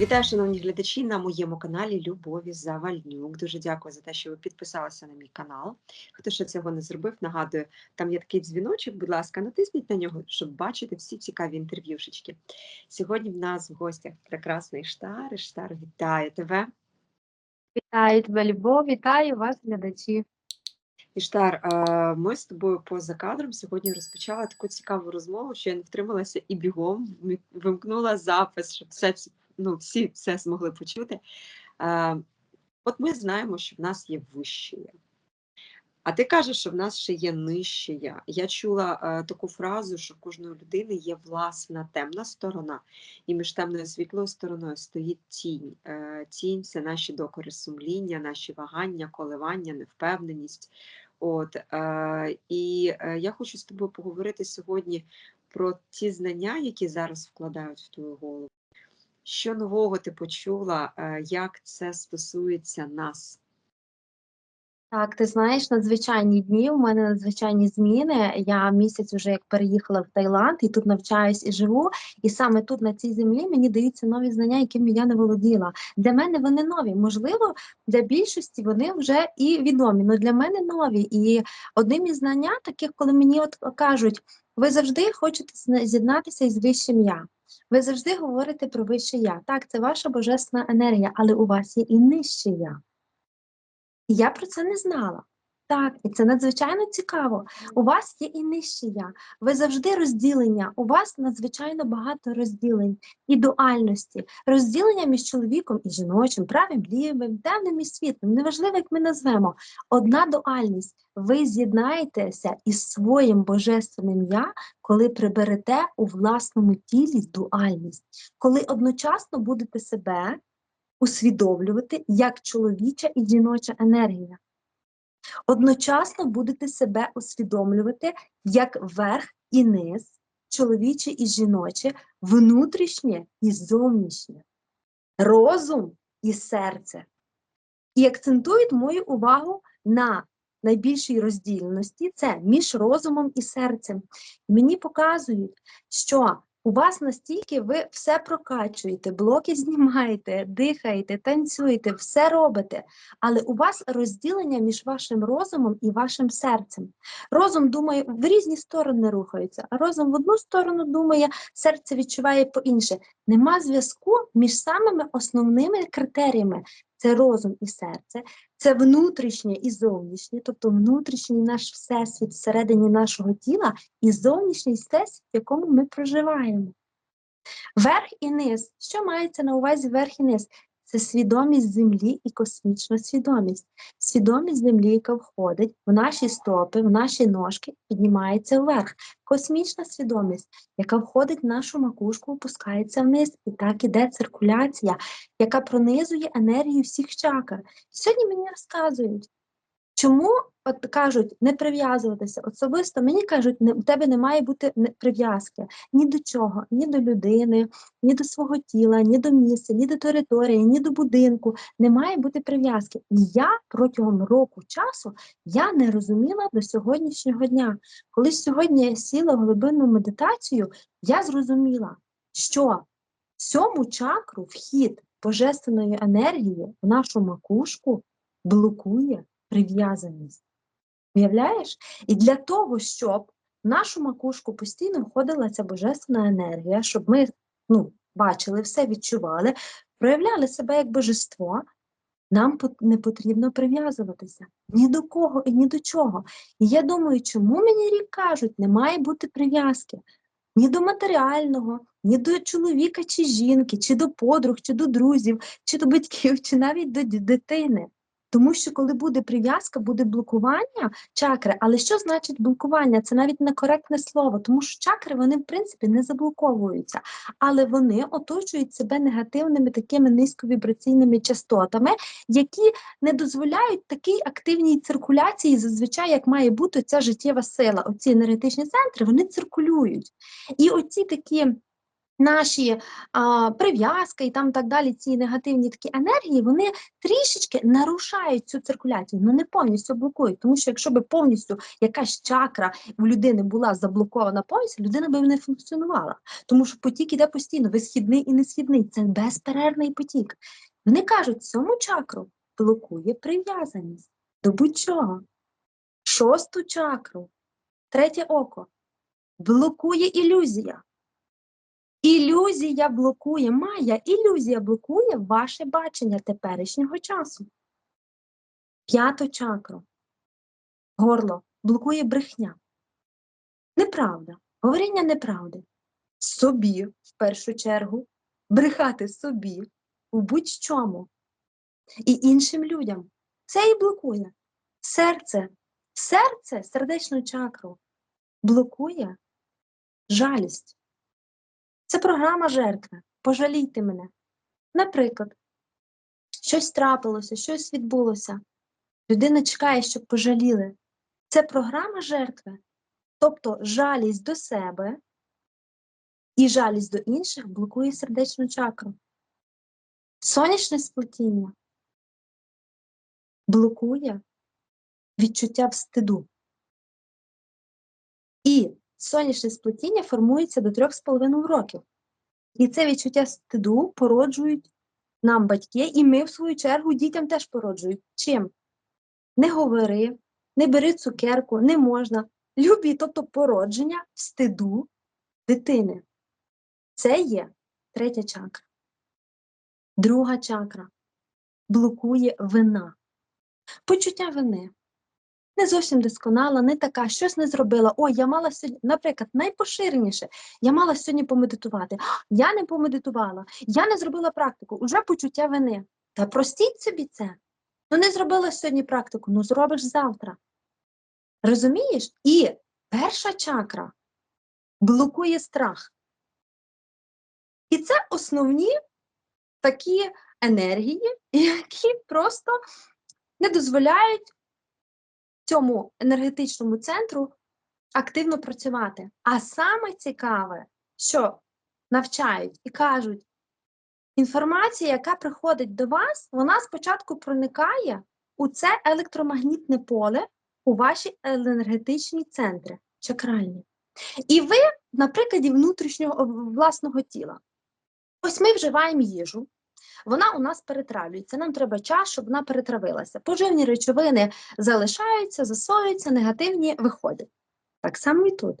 Вітаю, шановні глядачі, на моєму каналі Любові Завальнюк. Дуже дякую за те, що ви підписалися на мій канал. Хто ще цього не зробив, нагадую, там є такий дзвіночок, будь ласка, натисніть на нього, щоб бачити всі цікаві інтерв'юшечки. Сьогодні в нас в гостях прекрасний Штар. Штар, вітаю тебе. Вітаю тебе, Любов, вітаю вас, глядачі. Іштар, е, ми з тобою поза кадром сьогодні розпочали таку цікаву розмову, що я не втрималася і бігом вимкнула запис, щоб все, ну, всі все змогли почути. Е, От ми знаємо, що в нас є вище я. А ти кажеш, що в нас ще є нижче я. Я чула е, таку фразу, що в кожної людини є власна темна сторона, і між темною світлою стороною стоїть тінь. Е, тінь це наші докори сумління, наші вагання, коливання, невпевненість. От, е, і е, я хочу з тобою поговорити сьогодні про ті знання, які зараз вкладають в твою голову. Що нового ти почула, е, як це стосується нас? Так, ти знаєш, надзвичайні дні, у мене надзвичайні зміни. Я місяць вже як переїхала в Таїланд і тут навчаюсь і живу. І саме тут, на цій землі, мені даються нові знання, якими я не володіла. Для мене вони нові. Можливо, для більшості вони вже і відомі, але для мене нові. І одним із знання, таких, коли мені от кажуть, ви завжди хочете з'єднатися із вищим я. Ви завжди говорите про вище я. Так, це ваша божественна енергія, але у вас є і нижче я. І я про це не знала. Так, і це надзвичайно цікаво. У вас є і нижче я. Ви завжди розділення. У вас надзвичайно багато розділень і дуальності, розділення між чоловіком і жіночим, правим, лівим, темним і світлим. Неважливо, як ми назвемо. Одна дуальність. Ви з'єднаєтеся із своїм божественним я, коли приберете у власному тілі дуальність, коли одночасно будете себе усвідомлювати як чоловіча і жіноча енергія. Одночасно будете себе усвідомлювати як верх і низ, чоловіче і жіноче, внутрішнє і зовнішнє, розум і серце. І акцентують мою увагу на найбільшій роздільності це між розумом і серцем. Мені показують, що у вас настільки ви все прокачуєте, блоки знімаєте, дихаєте, танцюєте, все робите, але у вас розділення між вашим розумом і вашим серцем. Розум думає в різні сторони рухаються, а розум в одну сторону думає, серце відчуває по інше. Нема зв'язку між самими основними критеріями. Це розум і серце, це внутрішнє і зовнішнє, тобто внутрішній наш всесвіт всередині нашого тіла і зовнішній всесвіт, в якому ми проживаємо. Верх і низ. Що мається на увазі верх і низ? Це свідомість землі і космічна свідомість. Свідомість землі, яка входить в наші стопи, в наші ножки, піднімається вверх. Космічна свідомість, яка входить в нашу макушку, опускається вниз. І так іде циркуляція, яка пронизує енергію всіх чакр. Сьогодні мені розказують, чому от кажуть не прив'язуватися. Особисто мені кажуть, не, у тебе не має бути прив'язки ні до чого, ні до людини, ні до свого тіла, ні до місця, ні до території, ні до будинку. Не має бути прив'язки. І я протягом року часу я не розуміла до сьогоднішнього дня. Коли сьогодні я сіла в глибинну медитацію, я зрозуміла, що сьому чакру вхід божественної енергії в нашу макушку блокує прив'язаність. Уявляєш? І для того, щоб в нашу макушку постійно входила ця божественна енергія, щоб ми ну, бачили все, відчували, проявляли себе як божество, нам не потрібно прив'язуватися ні до кого і ні до чого. І я думаю, чому мені рік кажуть, не має бути прив'язки ні до матеріального, ні до чоловіка чи жінки, чи до подруг, чи до друзів, чи до батьків, чи навіть до дитини. Тому що коли буде прив'язка, буде блокування чакри. Але що значить блокування? Це навіть некоректне слово, тому що чакри вони в принципі не заблоковуються, але вони оточують себе негативними такими низьковібраційними частотами, які не дозволяють такій активній циркуляції, зазвичай як має бути ця життєва сила. Оці енергетичні центри вони циркулюють. І оці такі наші а, прив'язки і там так далі, ці негативні такі енергії, вони трішечки нарушають цю циркуляцію, ну не повністю блокують. Тому що якщо би повністю якась чакра в людини була заблокована повністю, людина би не функціонувала. Тому що потік іде постійно, висхідний і несхідний. Це безперервний потік. Вони кажуть, цьому чакру блокує прив'язаність до будь-чого. Шосту чакру, третє око, блокує ілюзія. Ілюзія блокує, Майя, ілюзія блокує ваше бачення теперішнього часу. П'яту чакру. Горло блокує брехня. Неправда. Говоріння неправди. Собі, в першу чергу, брехати собі у будь-чому і іншим людям. Це і блокує. Серце, серце, сердечну чакру блокує жалість. Це програма жертви. Пожалійте мене. Наприклад, щось трапилося, щось відбулося. Людина чекає, щоб пожаліли. Це програма жертви. Тобто жалість до себе і жалість до інших блокує сердечну чакру. Сонячне сплетіння блокує відчуття встиду. І сонячне сплетіння формується до 3,5 років. І це відчуття стиду породжують нам батьки, і ми, в свою чергу, дітям теж породжують. Чим? Не говори, не бери цукерку, не можна. Любі, тобто породження стиду дитини. Це є третя чакра. Друга чакра блокує вина. Почуття вини не зовсім досконала, не така, щось не зробила. Ой, я мала сьогодні, наприклад, найпоширеніше, я мала сьогодні помедитувати. Я не помедитувала, я не зробила практику, уже почуття вини. Та простіть собі це. Ну, не зробила сьогодні практику, ну зробиш завтра. Розумієш? І перша чакра блокує страх. І це основні такі енергії, які просто не дозволяють цьому енергетичному центру активно працювати. А саме цікаве, що навчають і кажуть, інформація, яка приходить до вас, вона спочатку проникає у це електромагнітне поле у ваші енергетичні центри, чакральні. І ви, на прикладі внутрішнього власного тіла. Ось ми вживаємо їжу, вона у нас перетравлюється. Нам треба час, щоб вона перетравилася. Поживні речовини залишаються, засоюються, негативні виходять. Так само і тут.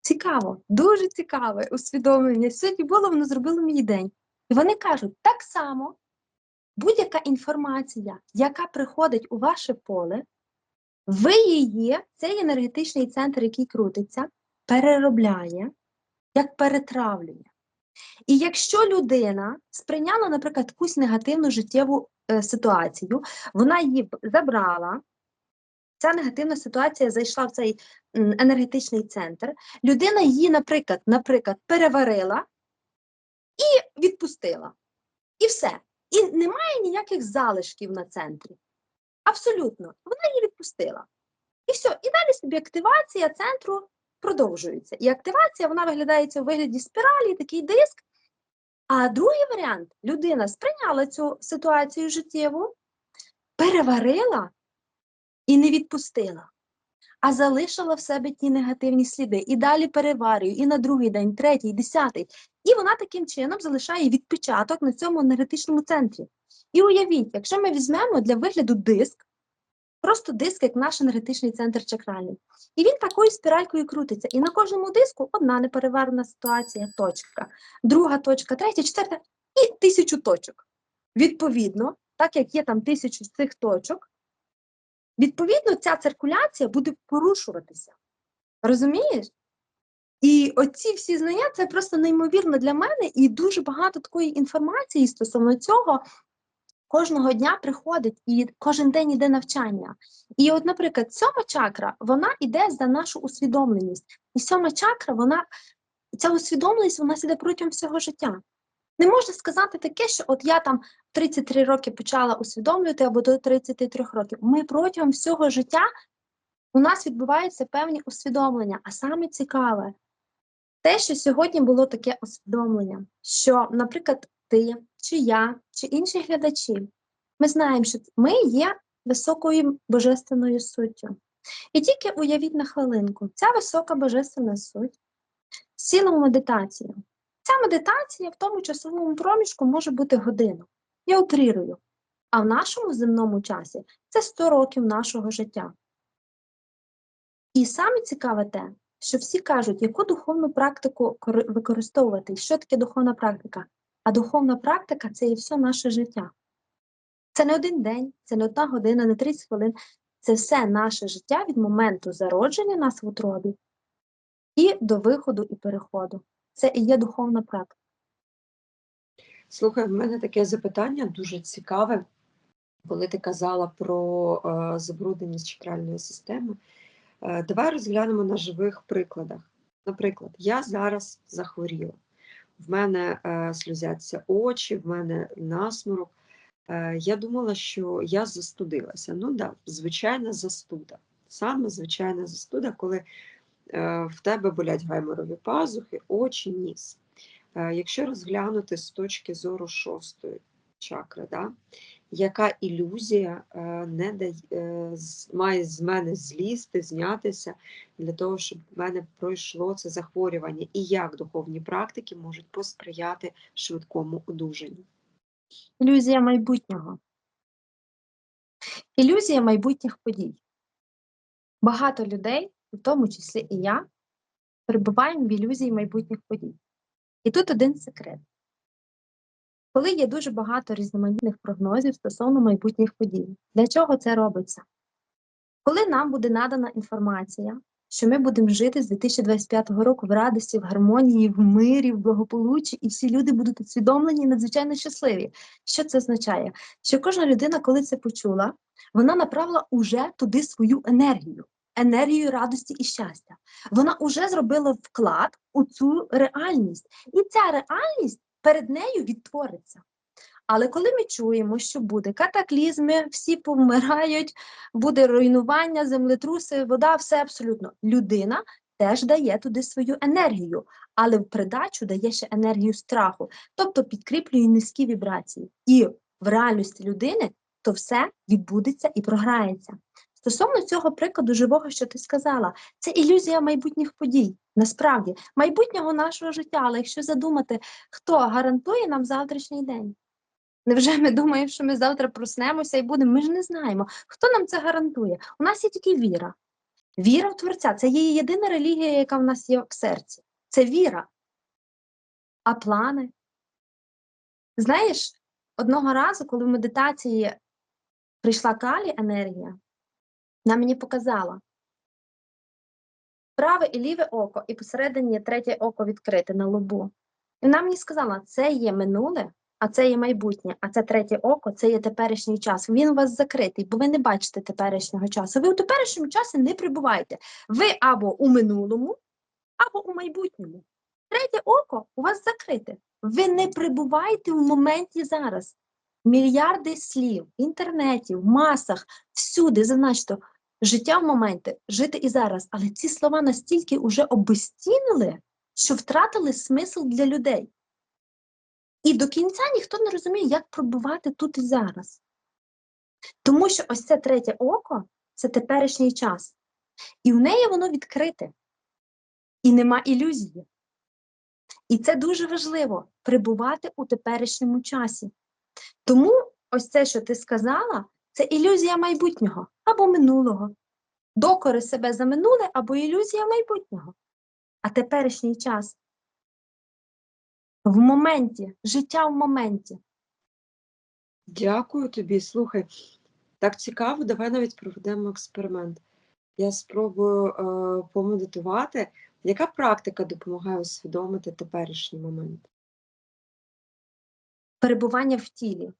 Цікаво, дуже цікаве усвідомлення. Сьогодні було, воно зробило мій день. І вони кажуть, так само будь-яка інформація, яка приходить у ваше поле, ви її, цей енергетичний центр, який крутиться, переробляє як перетравлює. І якщо людина сприйняла, наприклад, якусь негативну життєву е, ситуацію, вона її забрала, ця негативна ситуація зайшла в цей енергетичний центр, людина її, наприклад, наприклад, переварила і відпустила. І все. І немає ніяких залишків на центрі. Абсолютно. Вона її відпустила. І все. І далі собі активація центру продовжується. І активація вона виглядається у вигляді спіралі, такий диск. А другий варіант людина сприйняла цю ситуацію життєву, переварила і не відпустила, а залишила в себе ті негативні сліди. І далі переварює, і на другий день, третій, десятий. І вона таким чином залишає відпечаток на цьому енергетичному центрі. І уявіть, якщо ми візьмемо для вигляду диск, просто диск, як наш енергетичний центр чакральний. І він такою спіралькою крутиться. І на кожному диску одна неперевернена ситуація, точка, друга точка, третя, четверта і тисячу точок. Відповідно, так як є там тисячу цих точок, відповідно, ця циркуляція буде порушуватися. Розумієш? І оці всі знання це просто неймовірно для мене, і дуже багато такої інформації стосовно цього кожного дня приходить і кожен день іде навчання. І от, наприклад, сьома чакра, вона йде за нашу усвідомленість. І сьома чакра, вона, ця усвідомленість, вона іде протягом всього життя. Не можна сказати таке, що от я там 33 роки почала усвідомлювати або до 33 років. Ми протягом всього життя у нас відбуваються певні усвідомлення. А саме цікаве, Те, що сьогодні було таке усвідомлення, що, наприклад, ти, чи я, чи інші глядачі, ми знаємо, що ми є високою божественною суттю. І тільки уявіть на хвилинку, ця висока божественна суть сіла в медитацію. Ця медитація в тому часовому проміжку може бути година. Я утрірую. А в нашому земному часі це 100 років нашого життя. І саме цікаве те, що всі кажуть, яку духовну практику використовувати, що таке духовна практика. А духовна практика це і все наше життя. Це не один день, це не одна година, не 30 хвилин. Це все наше життя від моменту зародження нас в утробі і до виходу і переходу. Це і є духовна практика. Слухай, в мене таке запитання дуже цікаве, коли ти казала про е, забрудненість чакральної системи. Е, давай розглянемо на живих прикладах. Наприклад, я зараз захворіла, в мене е, сльозяться очі, в мене насморок. Е, я думала, що я застудилася. Ну так, да, звичайна застуда. Саме звичайна застуда, коли е, в тебе болять гайморові пазухи, очі, ніс. Якщо розглянути з точки зору шостої чакри, да, яка ілюзія е, не дає, е, має з мене злізти, знятися для того, щоб в мене пройшло це захворювання, і як духовні практики можуть посприяти швидкому одужанню? Ілюзія майбутнього. Ілюзія майбутніх подій. Багато людей, в тому числі і я, перебуваємо в ілюзії майбутніх подій. І тут один секрет. Коли є дуже багато різноманітних прогнозів стосовно майбутніх подій, для чого це робиться? Коли нам буде надана інформація, що ми будемо жити з 2025 року в радості, в гармонії, в мирі, в благополуччі, і всі люди будуть усвідомлені і надзвичайно щасливі. Що це означає? Що кожна людина, коли це почула, вона направила уже туди свою енергію, енергію радості і щастя. Вона уже зробила вклад у цю реальність, і ця реальність перед нею відтвориться. Але коли ми чуємо, що буде катаклізми, всі повмирають, буде руйнування, землетруси, вода, все абсолютно. Людина теж дає туди свою енергію, але в придачу дає ще енергію страху, тобто підкріплює низькі вібрації. І в реальності людини то все відбудеться і програється. Стосовно цього прикладу живого, що ти сказала, це ілюзія майбутніх подій. Насправді, майбутнього нашого життя, але якщо задумати, хто гарантує нам завтрашній день? Невже ми думаємо, що ми завтра проснемося і будемо? Ми ж не знаємо. Хто нам це гарантує? У нас є тільки віра. Віра в Творця це є єдина релігія, яка в нас є в серці. Це віра. А плани? Знаєш, одного разу, коли в медитації прийшла калі енергія, вона мені показала праве і ліве око, і посередині третє око відкрите на лобу. І вона мені сказала, це є минуле, а це є майбутнє, а це третє око, це є теперішній час. Він у вас закритий, бо ви не бачите теперішнього часу. Ви у теперішньому часі не прибуваєте. Ви або у минулому, або у майбутньому. Третє око у вас закрите. Ви не прибуваєте в моменті зараз. Мільярди слів, в інтернеті, в масах, всюди зазначено життя в моменті, жити і зараз. Але ці слова настільки уже обезцінили, що втратили смисл для людей. І до кінця ніхто не розуміє, як пробувати тут і зараз. Тому що ось це третє око це теперішній час. І в неї воно відкрите. І нема ілюзії. І це дуже важливо прибувати у теперішньому часі. Тому ось це, що ти сказала, це ілюзія майбутнього або минулого. Докори себе за минуле або ілюзія майбутнього. А теперішній час в моменті, життя в моменті. Дякую тобі. Слухай, так цікаво, давай навіть проведемо експеримент. Я спробую е, помедитувати. Яка практика допомагає усвідомити теперішній момент? перебування в тілі.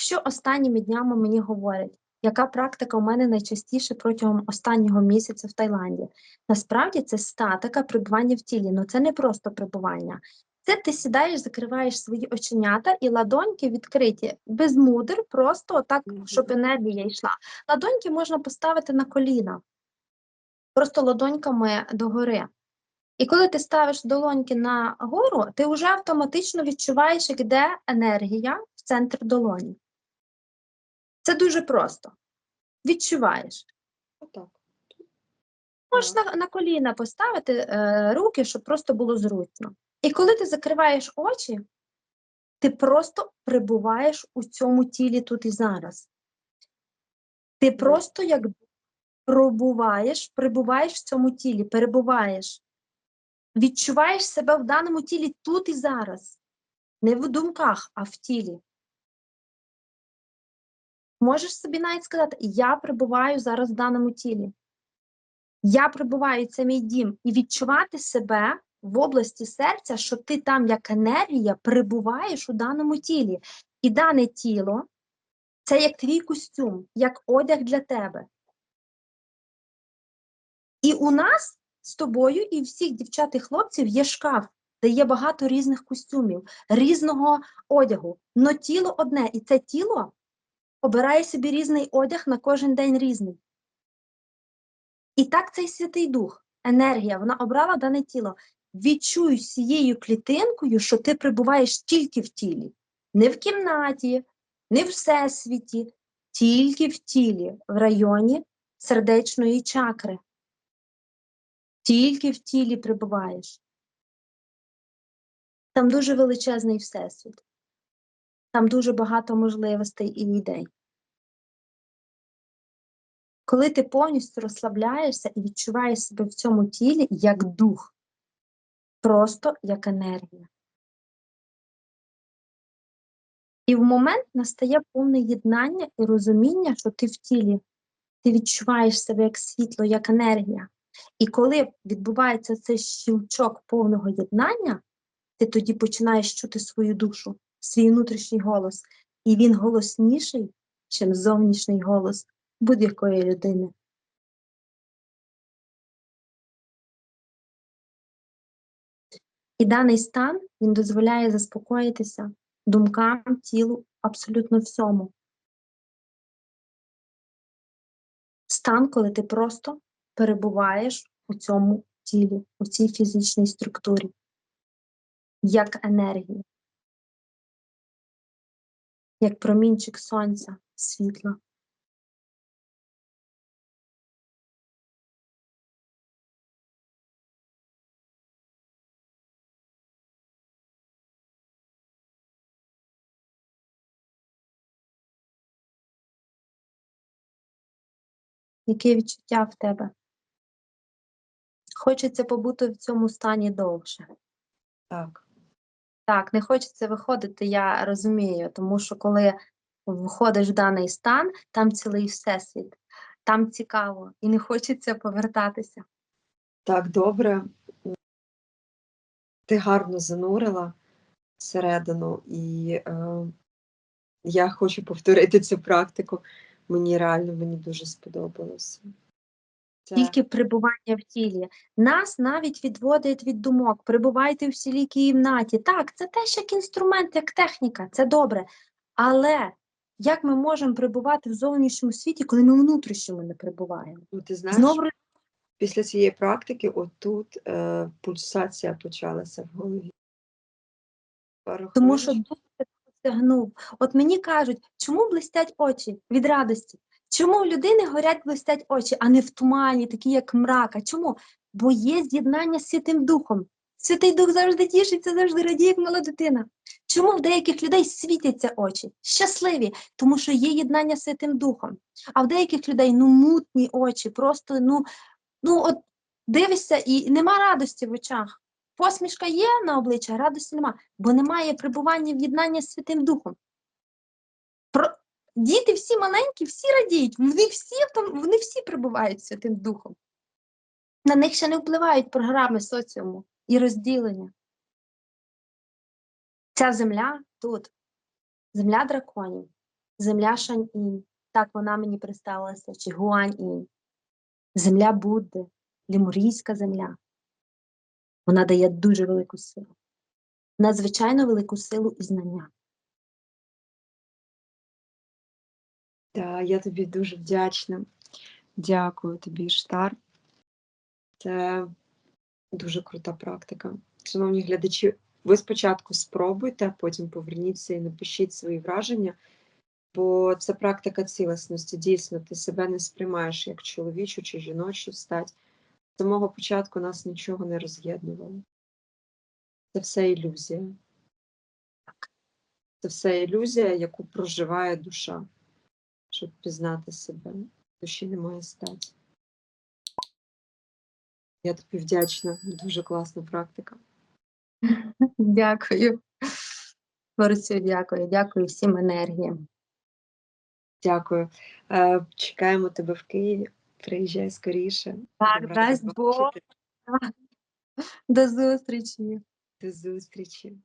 Що останніми днями мені говорять? Яка практика у мене найчастіше протягом останнього місяця в Таїланді? Насправді це статика перебування в тілі, але це не просто перебування. Це ти сідаєш, закриваєш свої оченята і ладоньки відкриті, без мудр, просто Мгм. щоб енергія йшла. Ладоньки можна поставити на коліна, просто ладоньками догори. І коли ти ставиш долоньки на гору, ти вже автоматично відчуваєш, як йде енергія в центр долоні. Це дуже просто. Відчуваєш. Отак. Можеш на, на коліна поставити е, руки, щоб просто було зручно. І коли ти закриваєш очі, ти просто прибуваєш у цьому тілі тут і зараз. Ти просто як пробуваєш, прибуваєш в цьому тілі, перебуваєш. Відчуваєш себе в даному тілі тут і зараз. Не в думках, а в тілі. Можеш собі навіть сказати, я перебуваю зараз в даному тілі. Я прибуваю, це мій дім, і відчувати себе в області серця, що ти там як енергія перебуваєш у даному тілі. І дане тіло це як твій костюм, як одяг для тебе. І у нас з тобою і всіх дівчат і хлопців є шкаф, де є багато різних костюмів, різного одягу. Но тіло одне, і це тіло обирає собі різний одяг на кожен день різний. І так цей Святий Дух, енергія, вона обрала дане тіло. Відчуй всією клітинкою, що ти перебуваєш тільки в тілі, не в кімнаті, не в всесвіті, тільки в тілі, в районі сердечної чакри. Тільки в тілі перебуваєш. Там дуже величезний всесвіт. Там дуже багато можливостей і ідей. Коли ти повністю розслабляєшся і відчуваєш себе в цьому тілі як дух, просто як енергія. І в момент настає повне єднання і розуміння, що ти в тілі, ти відчуваєш себе як світло, як енергія. І коли відбувається цей щелчок повного єднання, ти тоді починаєш чути свою душу, свій внутрішній голос. І він голосніший, ніж зовнішній голос будь-якої людини. І даний стан він дозволяє заспокоїтися думкам, тілу, абсолютно всьому. Стан, коли ти просто перебуваєш у цьому тілі, у цій фізичній структурі, як енергія, як промінчик сонця, світла. Яке відчуття в тебе? Хочеться побути в цьому стані довше. Так. Так, не хочеться виходити, я розумію, тому що коли входиш в даний стан, там цілий всесвіт, там цікаво і не хочеться повертатися. Так, добре. Ти гарно занурила всередину, і е, я хочу повторити цю практику. Мені реально мені дуже сподобалося. Тільки перебування в тілі. Нас навіть відводить від думок. Перебувайте в селі кімнаті. Так, це теж як інструмент, як техніка, це добре. Але як ми можемо перебувати в зовнішньому світі, коли ми внутрішньому не перебуваємо? ну, ти знаєш, Знову після цієї практики отут е, пульсація почалася в голові. Тому що дух тебе. От мені кажуть, чому блистять очі від радості? Чому у людини горять блистять очі, а не в тумані, такі як мрака? Чому? Бо є з'єднання з Святим Духом. Святий Дух завжди тішиться, завжди радіє, як мала дитина. Чому в деяких людей світяться очі? Щасливі, тому що є єднання з Святим Духом. А в деяких людей ну мутні очі, просто ну, ну от дивишся і нема радості в очах. Посмішка є на обличчі, а радості нема, бо немає прибування в єднання з Святим Духом. Діти всі маленькі, всі радіють, вони всі, вони всі прибувають Святим Духом. На них ще не впливають програми соціуму і розділення. Ця земля тут, земля драконів, земля Шань-Інь, так вона мені представилася, чи Гуань-Інь, земля Будди, лемурійська земля. Вона дає дуже велику силу, надзвичайно велику силу і знання. Та, я тобі дуже вдячна. Дякую тобі, Штар. Це Дуже крута практика. Шановні глядачі, ви спочатку спробуйте, а потім поверніться і напишіть свої враження, бо це практика цілісності. Дійсно, ти себе не сприймаєш як чоловічу чи жіночу стать. З самого початку нас нічого не роз'єднувало. Це все ілюзія. Це все ілюзія, яку проживає душа, щоб пізнати себе. Душі немає статі. Я тобі вдячна, дуже класна практика. Дякую. Творцю, дякую, дякую всім енергіям. Дякую. Е, Чекаємо тебе в Києві. Приїжджай скоріше. Так, дасть Бог. До зустрічі. До зустрічі.